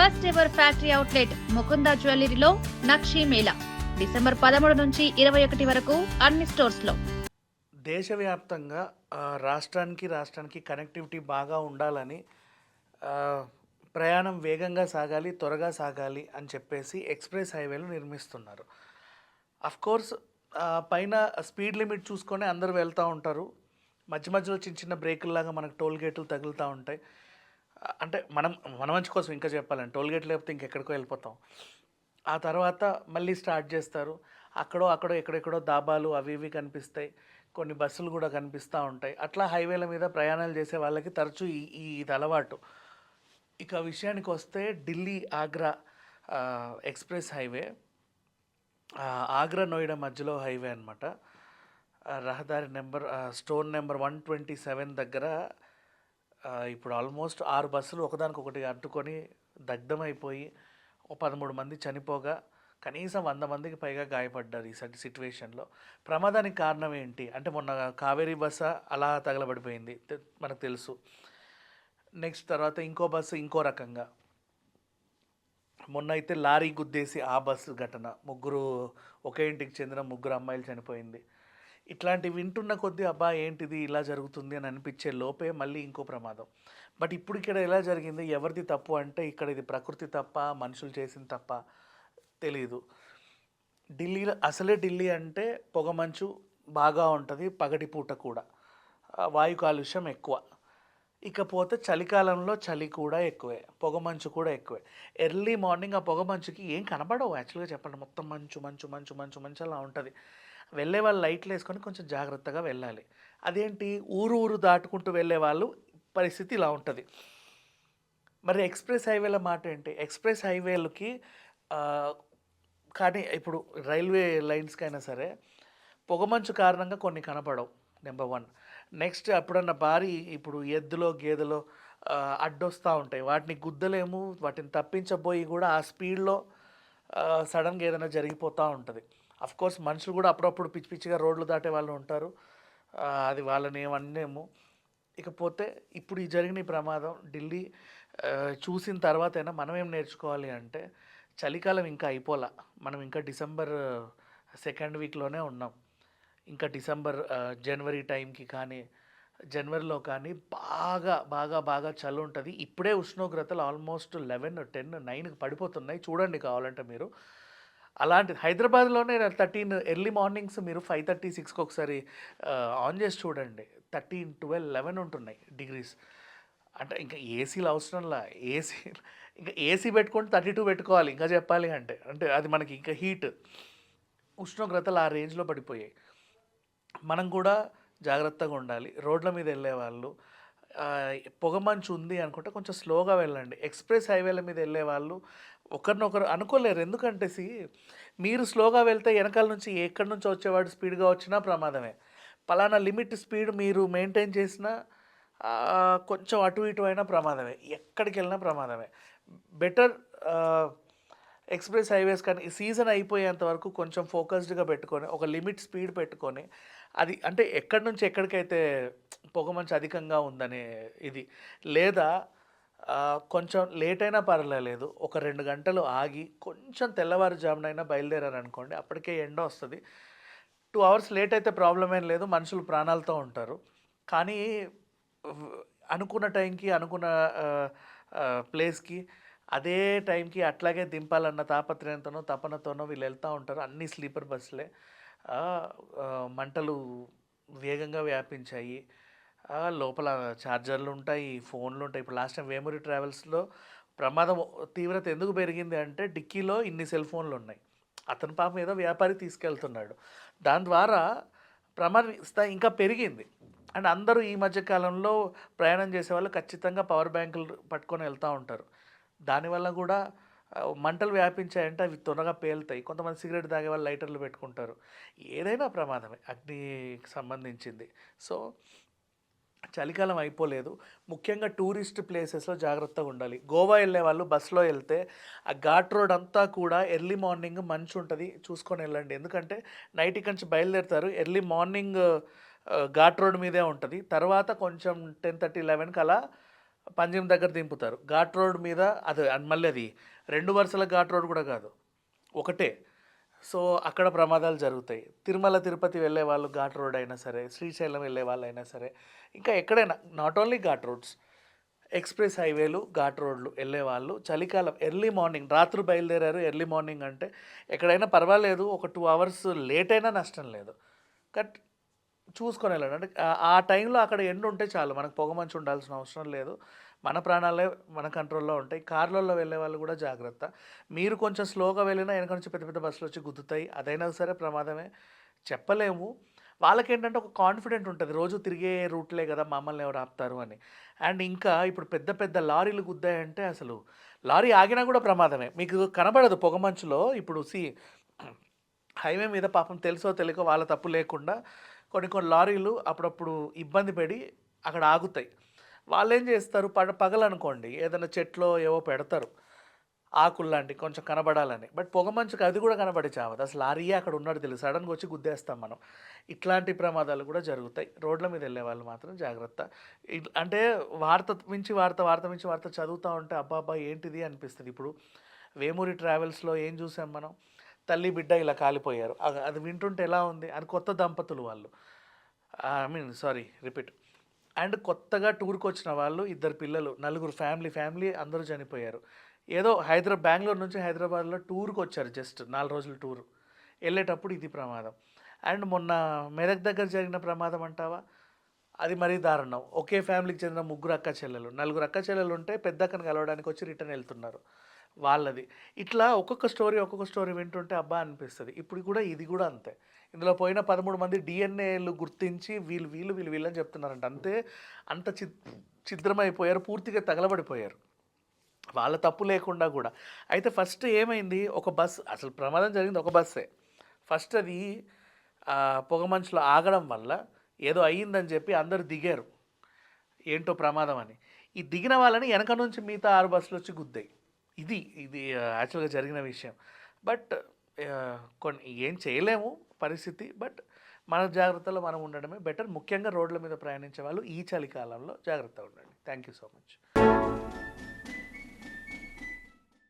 First ever factory outlet Mukunda జ్యువెలరీలో nakshi Mela. December పదమూడు నుంచి ఇరవై ఒకటి వరకు అన్ని స్టోర్స్లో. దేశవ్యాప్తంగా రాష్ట్రానికి రాష్ట్రానికి కనెక్టివిటీ బాగా ఉండాలని ప్రయాణం వేగంగా సాగాలి త్వరగా సాగాలి అని చెప్పేసి ఎక్స్ప్రెస్ హైవేలు నిర్మిస్తున్నారు. కోర్స్ పైన స్పీడ్ లిమిట్ చూసుకొని అందరూ వెళ్తూ ఉంటారు. మధ్య మధ్యలో చిన్న చిన్న బ్రేకుల్లాగా మనకు టోల్ గేట్లు తగులుతూ ఉంటాయి. అంటే మనం మన మంచి కోసం ఇంకా చెప్పాలండి. టోల్గేట్ లేకపోతే ఇంకెక్కడికో వెళ్ళిపోతాం. ఆ తర్వాత మళ్ళీ స్టార్ట్ చేస్తారు. అక్కడో అక్కడో ఎక్కడెక్కడో దాబాలు అవి ఇవి కనిపిస్తాయి. కొన్ని బస్సులు కూడా కనిపిస్తూ ఉంటాయి. అట్లా హైవేల మీద ప్రయాణాలు చేసే వాళ్ళకి తరచూ ఈ ఈ ఇది అలవాటు. ఇక విషయానికి వస్తే ఢిల్లీ ఆగ్రా ఎక్స్ప్రెస్ హైవే. ఆగ్రా నోయిడా మధ్యలో హైవే అనమాట రహదారి number stone number one twenty seven దగ్గర ఇప్పుడు ఆల్మోస్ట్ ఆరు బస్సులు ఒకదానికొకటి అడ్డుకొని దగ్ధమైపోయి ఓ పదమూడు మంది చనిపోగా కనీసం వంద మందికి పైగా గాయపడ్డారు ఈ సటి సిచ్యువేషన్లో ప్రమాదానికి కారణం ఏంటి? అంటే మొన్న కావేరీ బస్సు అలా తగలబడిపోయింది. మనకు తెలుసు. నెక్స్ట్ తర్వాత ఇంకో బస్సు ఇంకో రకంగా. మొన్న అయితే లారీ గుద్దేసి ఆ బస్సు ఘటన. ముగ్గురు ఒకే ఇంటికి చెందిన ముగ్గురు అమ్మాయిలు చనిపోయింది. ఇట్లాంటివి వింటున్న కొద్దీ అబ్బా ఏంటిది ఇలా జరుగుతుంది అని అనిపించే లోపే మళ్ళీ ఇంకో ప్రమాదం. బట్ ఇప్పుడు ఇక్కడ ఎలా జరిగింది? ఎవరిది తప్పు అంటే ఇక్కడ ఇది ప్రకృతి తప్ప మనుషులు చేసిన తప్ప తెలియదు ఢిల్లీలో అసలే ఢిల్లీ అంటే పొగమంచు బాగా ఉంటుంది పగటిపూట కూడా. వాయు కాలుష్యం ఎక్కువ. ఇకపోతే చలికాలంలో చలి కూడా ఎక్కువే పొగమంచు కూడా ఎక్కువే. ఎర్లీ మార్నింగ్ ఆ పొగమంచుకి ఏం కనబడవు యాక్చువల్గా చెప్పండి మొత్తం మంచు మంచు మంచు మంచు మంచు అలా ఉంటుంది. వెళ్ళే వాళ్ళు లైట్లు వేసుకొని కొంచెం జాగ్రత్తగా వెళ్ళాలి. అదేంటి? ఊరు ఊరు దాటుకుంటూ వెళ్ళే వాళ్ళు పరిస్థితి ఇలా ఉంటుంది. మరి ఎక్స్ప్రెస్ హైవేల మాట ఏంటి? ఎక్స్ప్రెస్ హైవేలకి కానీ ఇప్పుడు రైల్వే లైన్స్కి అయినా సరే పొగమంచు కారణంగా కొన్ని కనపడవు నెంబర్ వన్. నెక్స్ట్ అప్పుడన్నా భారీ ఇప్పుడు ఎద్దులో గేదెలో అడ్డొస్తూ ఉంటాయి. వాటిని గుద్దలేము వాటిని తప్పించబోయి కూడా ఆ స్పీడ్లో సడన్గా ఏదైనా జరిగిపోతూ ఉంటుంది. అఫ్ కోర్స్ మనుషులు కూడా అప్పుడప్పుడు పిచ్చి పిచ్చిగా రోడ్లు దాటే వాళ్ళు ఉంటారు. అది వాళ్ళని ఏమన్నేమో ఇకపోతే ఇప్పుడు ఈ జరిగిన ప్రమాదం ఢిల్లీ చూసిన తర్వాతైనా మనం ఏం నేర్చుకోవాలి అంటే చలికాలం ఇంకా అయిపోలా. మనం ఇంకా డిసెంబర్ సెకండ్ వీక్లోనే ఉన్నాం. ఇంకా డిసెంబర్ జనవరి టైంకి కానీ జనవరిలో కానీ బాగా బాగా బాగా చలి ఉంటుంది. ఇప్పుడే ఉష్ణోగ్రతలు ఆల్మోస్ట్ లెవెన్ టెన్ నైన్కి పడిపోతున్నాయి. చూడండి కావాలంటే మీరు. అలాంటి హైదరాబాద్లోనే థర్టీన్ ఎర్లీ మార్నింగ్స్ మీరు ఫైవ్ థర్టీ సిక్స్కి ఒకసారి ఆన్ చేసి చూడండి. థర్టీన్ ట్వెల్వ్ లెవెన్ ఉంటున్నాయి డిగ్రీస్. అంటే ఇంకా ఏసీలు అవసరంలా. ఏసీ ఇంకా ఏసీ పెట్టుకుంటే థర్టీ టూ పెట్టుకోవాలి. ఇంకా చెప్పాలి అంటే. అంటే అది మనకి ఇంకా హీట్. ఉష్ణోగ్రతలు ఆ రేంజ్లో పడిపోయాయి. మనం కూడా జాగ్రత్తగా ఉండాలి. రోడ్ల మీద వెళ్ళే వాళ్ళు ఆ, పొగమంచు ఉంది అనుకుంటే కొంచెం స్లోగా వెళ్ళండి. ఎక్స్ప్రెస్ హైవేల మీద వెళ్ళే వాళ్ళు ఒకరినొకరు అనుకోలేరు. ఎందుకంటే సి మీరు స్లోగా వెళ్తే వెనకాల నుంచి ఎక్కడి నుంచి వచ్చేవాడు స్పీడ్గా వచ్చినా ప్రమాదమే. పలానా లిమిట్ స్పీడ్ మీరు మెయింటైన్ చేసినా కొంచెం అటు ఇటు అయినా ప్రమాదమే. ఎక్కడికి వెళ్ళినా ప్రమాదమే. బెటర్ ఎక్స్ప్రెస్ హైవేస్ కానీ ఈ సీజన్ అయిపోయేంత వరకు కొంచెం ఫోకస్డ్గా పెట్టుకొని ఒక లిమిట్ స్పీడ్ పెట్టుకొని అది అంటే ఎక్కడి నుంచి ఎక్కడికైతే పొగమంచు అధికంగా ఉందనే ఇది. లేదా కొంచెం లేట్ అయినా పర్వాలేదు. ఒక రెండు గంటలు ఆగి కొంచెం తెల్లవారుజామునైనా బయలుదేరారు అనుకోండి అప్పటికే ఎండ వస్తుంది. టూ అవర్స్ లేట్ అయితే ప్రాబ్లం ఏం లేదు మనుషులు ప్రాణాలతో ఉంటారు. కానీ అనుకున్న టైంకి అనుకున్న ప్లేస్కి అదే టైంకి అట్లాగే దింపాలన్న తాపత్రయంతోనో తపనతోనో వీళ్ళు వెళ్తూ ఉంటారు. అన్ని స్లీపర్ బస్సులే మంటలు వేగంగా వ్యాపించాయి. లోపల ఛార్జర్లు ఉంటాయి ఫోన్లు ఉంటాయి ఇప్పుడు లాస్ట్ టైం వేమూరి ట్రావెల్స్లో ప్రమాదం తీవ్రత ఎందుకు పెరిగింది అంటే డిక్కీలో ఇన్ని సెల్ ఫోన్లు ఉన్నాయి అతని పాప ఏదో వ్యాపారి తీసుకెళ్తున్నాడు. దాని ద్వారా ప్రమాదం స్థాయి ఇంకా పెరిగింది. అండ్ అందరూ ఈ మధ్య కాలంలో ప్రయాణం చేసే వాళ్ళు ఖచ్చితంగా పవర్ బ్యాంకులు పట్టుకొని వెళ్తూ ఉంటారు. దానివల్ల కూడా మంటలు వ్యాపించాయంటే అవి త్వరగా పేలుతాయి. కొంతమంది సిగరెట్ తాగే వాళ్ళు లైటర్లు పెట్టుకుంటారు. ఏదైనా ప్రమాదమే అగ్నికి సంబంధించింది. సో చలికాలం అయిపోలేదు. ముఖ్యంగా టూరిస్ట్ ప్లేసెస్లో జాగ్రత్తగా ఉండాలి. గోవా వెళ్ళే వాళ్ళు బస్సులో వెళ్తే ఆ ఘాట్ రోడ్ అంతా కూడా ఎర్లీ మార్నింగ్ మంచు ఉంటుంది. చూసుకొని వెళ్ళండి. ఎందుకంటే నైట్ ఇక్కడి నుంచి బయలుదేరుతారు. ఎర్లీ మార్నింగ్ ఘాట్ రోడ్ మీదే ఉంటుంది. తర్వాత కొంచెం టెన్ థర్టీ లెవెన్కి అలా పంజం దగ్గర దింపుతారు. ఘాట్ రోడ్ మీద అది అది మళ్ళీ అది రెండు వరుసల ఘాట్ రోడ్ కూడా కాదు. ఒకటే. సో అక్కడ ప్రమాదాలు జరుగుతాయి. తిరుమల తిరుపతి వెళ్ళే వాళ్ళు ఘాట్ రోడ్ అయినా సరే శ్రీశైలం వెళ్ళే వాళ్ళు అయినా సరే ఇంకా ఎక్కడైనా not only ghat roads express హైవేలు ghat రోడ్లు వెళ్ళే వాళ్ళు చలికాలం ఎర్లీ మార్నింగ్ రాత్రి బయలుదేరారు ఎర్లీ మార్నింగ్ అంటే ఎక్కడైనా పర్వాలేదు ఒక టూ అవర్స్ లేట్ అయినా నష్టం లేదు. కట్ చూసుకొని వెళ్ళండి. అంటే ఆ- టైంలో అక్కడ ఎండ ఉంటే చాలు మనకు పొగమంచు ఉండాల్సిన అవసరం లేదు. మన ప్రాణాలే మన కంట్రోల్లో ఉంటాయి. కార్లలో వెళ్ళే వాళ్ళు కూడా జాగ్రత్త. మీరు కొంచెం స్లోగా వెళ్ళినా వెనక నుంచి పెద్ద పెద్ద బస్సులు వచ్చి గుద్దుతాయి. అదైనా సరే ప్రమాదమే. చెప్పలేము. వాళ్ళకేంటంటే ఒక కాన్ఫిడెంట్ ఉంటుంది. రోజు తిరిగే రూట్లే కదా మమ్మల్ని ఎవరు ఆపుతారు అని. అండ్ ఇంకా ఇప్పుడు పెద్ద పెద్ద లారీలు గుద్దాయంటే అసలు లారీ ఆగినా కూడా ప్రమాదమే. మీకు కనబడదు పొగమంచులో ఇప్పుడు సి హైవే మీద పాపం తెలుసో తెలియకో వాళ్ళ తప్పు లేకుండా కొన్ని కొన్ని లారీలు అప్పుడప్పుడు ఇబ్బంది పడి అక్కడ ఆగుతాయి. వాళ్ళు ఏం చేస్తారు? పగ పగలనుకోండి. ఏదైనా చెట్లో ఏవో పెడతారు. ఆకులు లాంటి కొంచెం కనబడాలని. బట్ పొగమంచుకి అది కూడా కనబడి చావదు. అసలు లారీయే అక్కడ ఉన్నాడు తెలుసు? సడన్గా వచ్చి గుద్దేస్తాం మనం. ఇట్లాంటి ప్రమాదాలు కూడా జరుగుతాయి. రోడ్ల మీద వెళ్ళే వాళ్ళు మాత్రం జాగ్రత్త. అంటే వార్త మించి వార్త వార్త మించి వార్త చదువుతూ ఉంటే అబ్బాబ్బా ఏంటిది అనిపిస్తుంది. ఇప్పుడు వేమూరి ట్రావెల్స్లో ఏం చూసాం మనం? తల్లి బిడ్డ ఇలా కాలిపోయారు. అది వింటుంటే ఎలా ఉంది? అని కొత్త దంపతులు వాళ్ళు. I mean sorry repeat. And కొత్తగా టూర్కి వచ్చిన వాళ్ళు ఇద్దరు పిల్లలు నలుగురు ఫ్యామిలీ ఫ్యామిలీ అందరూ చనిపోయారు. ఏదో హైదరాబాద్ బెంగళూరు నుంచి హైదరాబాద్లో టూర్కి వచ్చారు జస్ట్ నాలుగు రోజుల టూరు. వెళ్ళేటప్పుడు ఇది ప్రమాదం. అండ్ మొన్న మెదక్ దగ్గర జరిగిన ప్రమాదం అంటావా? అది మరీ దారుణం. ఒకే ఫ్యామిలీకి చెందిన ముగ్గురు అక్క చెల్లెలు నలుగురు అక్క చెల్లెలు ఉంటే పెద్ద అక్కను కలవడానికి వచ్చి రిటర్న్ వెళ్తున్నారు. వాళ్ళది. ఇట్లా ఒక్కొక్క స్టోరీ ఒక్కొక్క స్టోరీ వింటుంటే అబ్బా అనిపిస్తుంది. ఇప్పుడు కూడా ఇది కూడా అంతే. ఇందులో పోయిన పదమూడు మంది డిఎన్ఏలు గుర్తించి వీళ్ళు వీళ్ళు వీళ్ళు వీళ్ళని చెప్తున్నారంట. అంతే అంత చి ఛిద్రమైపోయారు పూర్తిగా తగలబడిపోయారు. వాళ్ళ తప్పు లేకుండా కూడా. అయితే ఫస్ట్ ఏమైంది? ఒక బస్ అసలు ప్రమాదం జరిగింది ఒక బస్సే. ఫస్ట్ అది పొగ మనుషులు ఆగడం వల్ల ఏదో అయ్యిందని చెప్పి అందరు దిగారు. ఏంటో ప్రమాదం అని. ఈ దిగిన వాళ్ళని వెనక నుంచి మిగతా ఆరు బస్సులు వచ్చి గుద్దాయి. ఇది ఇది యాక్చువల్గా జరిగిన విషయం. బట్ కొన్ని ఏం చేయలేము పరిస్థితి. బట్ మన జాగ్రత్తలో మనం ఉండడమే బెటర్ ముఖ్యంగా రోడ్ల మీద ప్రయాణించే వాళ్ళు ఈ చలికాలంలో జాగ్రత్తగా ఉండండి. Thank you so much